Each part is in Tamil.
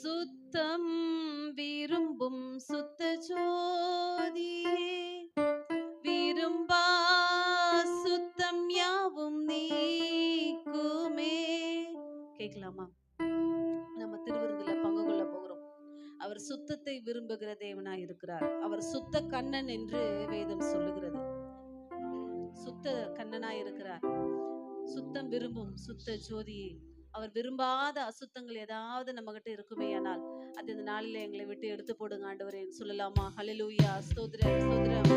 சுத்தம் விரும்பும் சுத்த ஜோதியே விரும்பா சுத்தம் யாவும் நீக்குமே. கேட்கலாமா? நம்ம திருவிருந்துல பங்கு கொள்ள போகிறோம். அவர் சுத்தத்தை விரும்புகிற தேவனா இருக்கிறார். அவர் சுத்த கண்ணன் என்று வேதம் சொல்லுகிறது. சுத்த கண்ணனா இருக்கிறார். சுத்தம் விரும்பும் சுத்த ஜோதியே அவர் விரும்பாத அசுத்தங்கள் ஏதாவது நம்ம கிட்ட இருக்குமே ஆனால் அது இந்த நாளில எங்களை விட்டு எடுத்து போடுங்க ஆண்டவரே சொல்லலாமா? ஹலலூயா ஸ்தோத்திரம் ஸ்தோத்திரம்.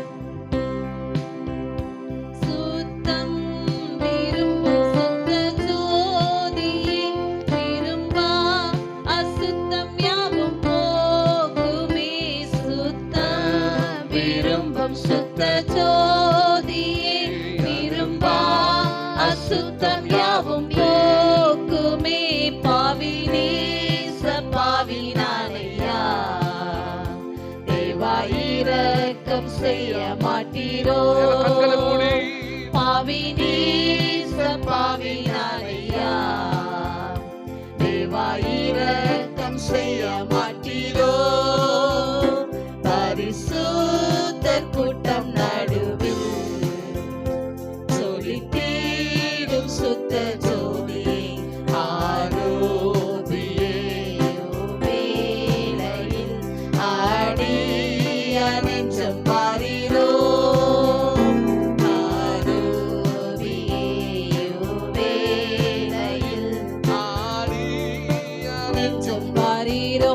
கண்களை மூடி. பாவி நீச பாவி நானையா தேவாயிரக்கம் செய்ய மாட்டீரோ? பரிசுத்தர் கூட்டம் நடுவில். சொல்லி தேடும் சுத்த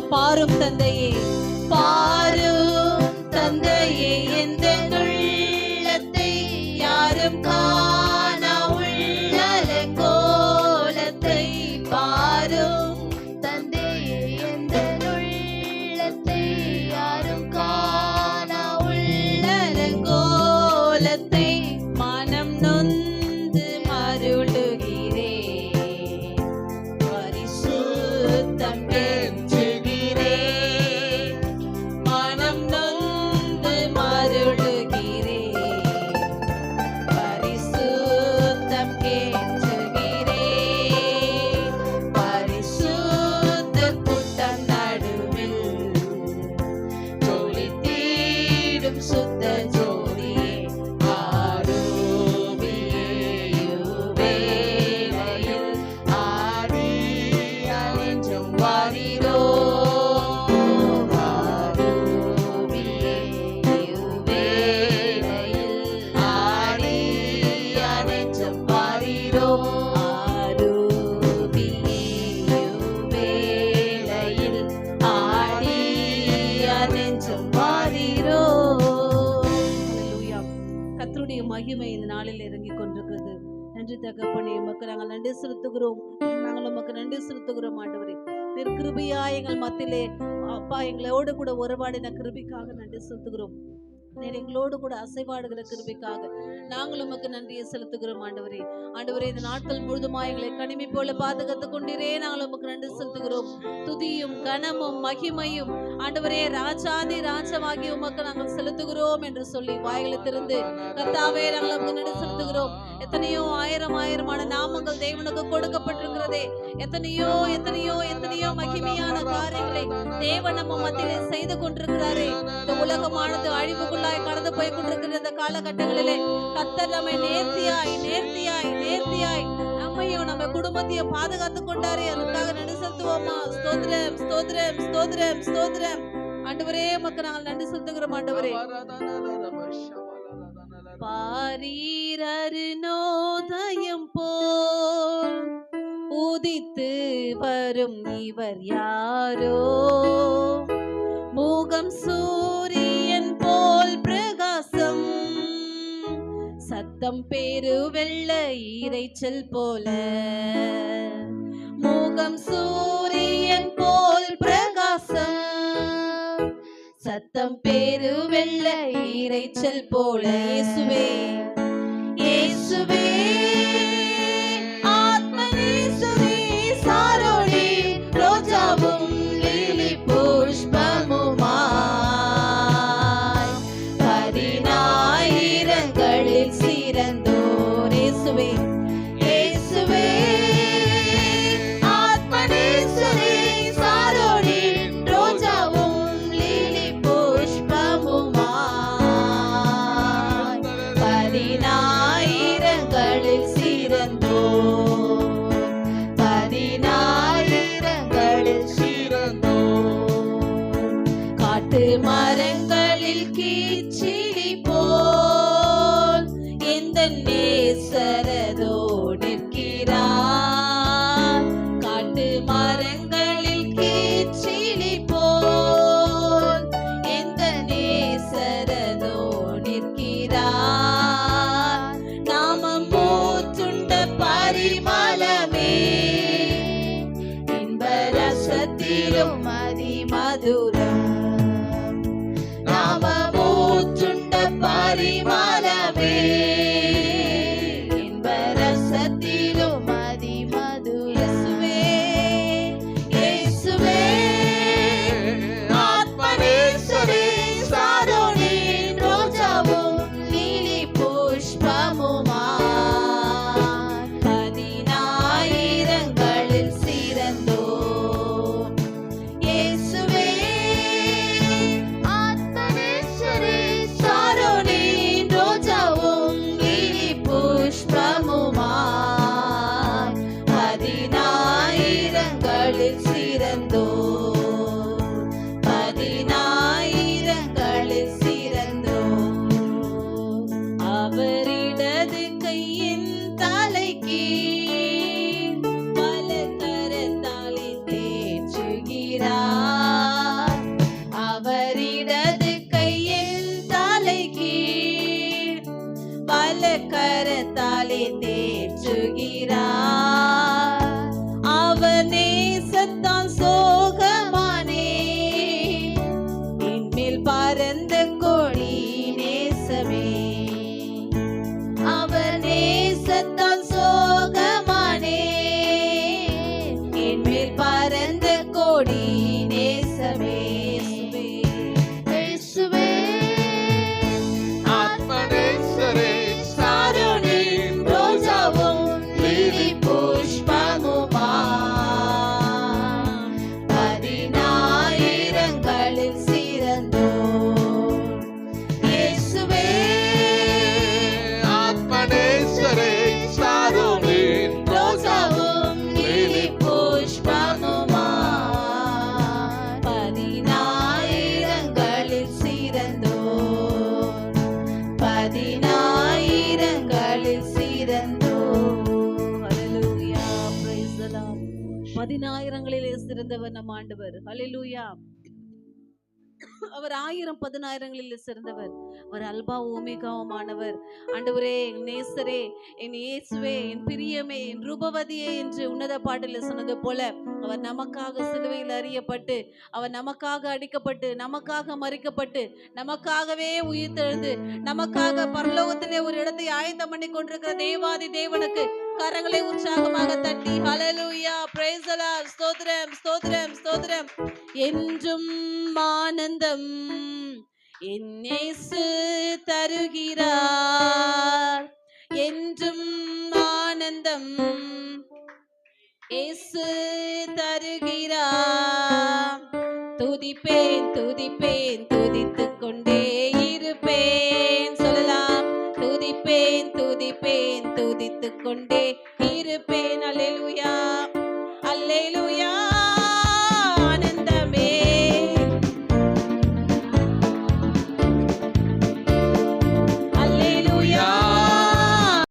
பாரும் தந்தையே பாரு கத்தருடைய மகிமை இந்த நாளில் இறங்கி கொண்டிருக்கிறது. நன்றி தகப்பனே மக்கள் நாங்கள் நன்றி செலுத்துகிறோம். நாங்கள் உமக்கு நன்றி செலுத்துகிறோம் ஆண்டவரே. நீர் எங்கள் மத்தியிலே அப்பா எங்களோடு கூட உறவாடின கிருபிக்காக நன்றி செலுத்துகிறோம். நீர் எங்களோடு கூட அசைவாடுகிற கிருபிக்காக. நாங்கள் உமக்கு நன்றியை செலுத்துகிறோம் ஆண்டவரே. ஆண்டவரே இந்த நாட்கள் முழுதுமா எங்களை கனிமை போல பாதுகாத்து கொண்டிரே. நாங்கள் உமக்கு நன்றி செலுத்துகிறோம். துதியும் கனமும் மகிமையும் ஆண்டவரே ராஜாதி ராஜமாகி உமக்கு நாங்கள் செலுத்துகிறோம் என்று சொல்லி வாய்களை திறந்து கர்த்தாவே நாங்கள் உமக்கு நன்றி செலுத்துகிறோம். எத்தனையோ ஆயிரம் ஆயிரமான நாமங்கள் தேவனுக்கு கொடுக்கப்பட்டிருக்கிறதே. எத்தனையோ எத்தனையோ எத்தனையோ மகிமையான காரியங்களை தேவன் நம்ம மத்தியிலே செய்து கொண்டிருக்கிறாரே. இந்த உலகமானது அழிவுக்குள்ள அழிவுக்குள்ளாய் கடந்து போய் கொண்டிருக்கிற இந்த காலகட்டங்களிலே கத்தர் நம்மை நேர்த்தியாய் நேர்த்தியாய் நேர்த்தியாய் நம்மையும் நம்ம குடும்பத்தையும் பாதுகாத்து கொண்டாரு. அதுக்காக நன்றி செலுத்துவோமா? ஸ்தோத்ரம் ஸ்தோத்ரம் ஸ்தோத்ரம் ஸ்தோத்ரம் ஆண்டவரே மக்கள் நாங்கள் நன்றி செலுத்துகிறோம் ஆண்டவரே. பாரீரரு நோதயம் போல் உதித்து வரும் இவர் யாரோ? மூகம் சு சத்தம் பேரு வெள்ள இறைச்சல் போல. மூகம் சூரியன் போல் பிரகாசம். சத்தம் பேரு வெள்ள இறைச்சல் போல. இயேசுவே இயேசுவே. dude. பல கரத்தாலே தேற்றுகிறார். சிறந்தவர் நம் ஆண்டவர். ஹalleluya. அவர் ஆயிரம் பதினாயிரங்களில் சிறந்தவர். அவர் அல்பா ஓமேகாவுமானவர். ஆண்டவரே என் நேசரே என் இயேசுவே என் பிரியமே என் ரூபவதியே என்று உன்னத பாடலில் சொன்னது போல அவர் நமக்காக சிலுவையில் அறியப்பட்டு அவர் நமக்காக அடிக்கப்பட்டு நமக்காக மறிக்கப்பட்டு நமக்காகவே உயிர்த்தெழுந்து நமக்காக பரலோகத்திலே ஒரு இடத்தை ஆயத்தம் பண்ணி கொண்டிருக்கிற தேவாதி தேவனுக்கு கரங்களை உற்சாகமாக தட்டி ஹalleluya பிரேசலா ஸ்தோத்ரம் ஸ்தோத்ரம் ஸ்தோத்ரம் என்றும் ஆனந்தம் என்னேசு தருகிறார். என்றும் ஆனந்தம் இயேசு தருகிறார். துதிப்பேன் துதிப்பேன் துதித்துக் கொண்டே இருப்பேன். சொல்லலாம் துதிப்பேன் துதிப்பேன் துதித்துக்